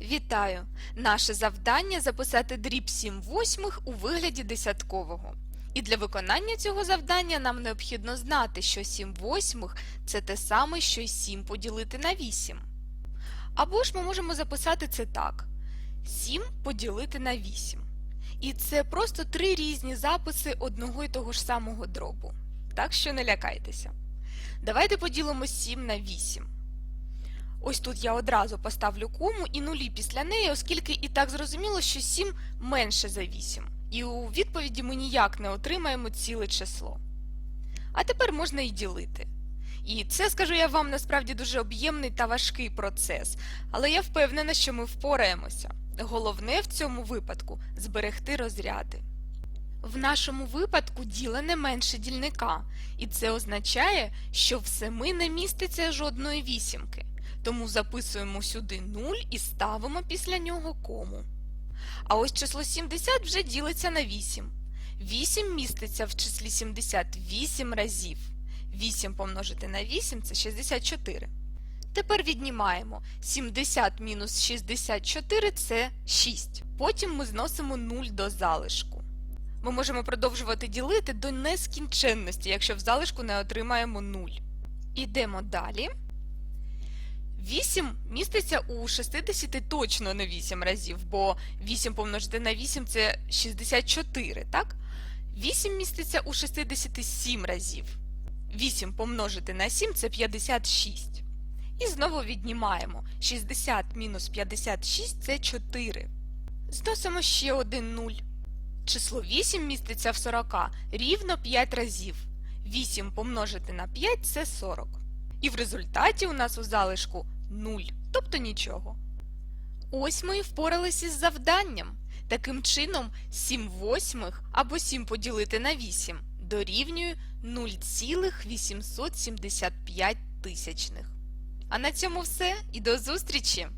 Вітаю! Наше завдання записати дріб 7 восьмих у вигляді десяткового. І для виконання цього завдання нам необхідно знати, що 7 восьмих це те саме, що й 7 поділити на 8. Або ж ми можемо записати це так: 7 поділити на 8. І це просто три різні записи одного і того ж самого дробу. Так що не лякайтеся. Давайте поділимо 7 на 8. Ось тут я одразу поставлю кому і нулі після неї, оскільки і так зрозуміло, що 7 менше за 8. І у відповіді ми ніяк не отримаємо ціле число. А тепер можна і ділити. І це, скажу я вам, насправді дуже об'ємний та важкий процес, але я впевнена, що ми впораємося. Головне в цьому випадку зберегти розряди. В нашому випадку ділене менше дільника, і це означає, що в 7 не міститься жодної вісімки. Тому записуємо сюди 0 і ставимо після нього кому. А ось число 70 вже ділиться на 8. 8 міститься в числі 78 разів. 8 помножити на 8 це 64. Тепер віднімаємо 70 мінус 64 це 6. Потім ми зносимо 0 до залишку. Ми можемо продовжувати ділити до нескінченності, якщо в залишку не отримаємо 0. Ідемо далі. 8 міститься у 60 точно не 8 разів, бо 8 помножити на 8 це 64, так? 8 міститься у 67 разів. 8 помножити на 7 це 56. І знову віднімаємо. 60 мінус 56 це 4. Зносимо ще один 0. Число 8 міститься в 40 рівно 5 разів. 8 помножити на 5 це 40. І в результаті у нас у залишку 0, тобто нічого. Ось ми і впоралися із завданням. Таким чином, 7 восьмих або 7 поділити на 8 дорівнює 0,875 тисячних. А на цьому все і до зустрічі!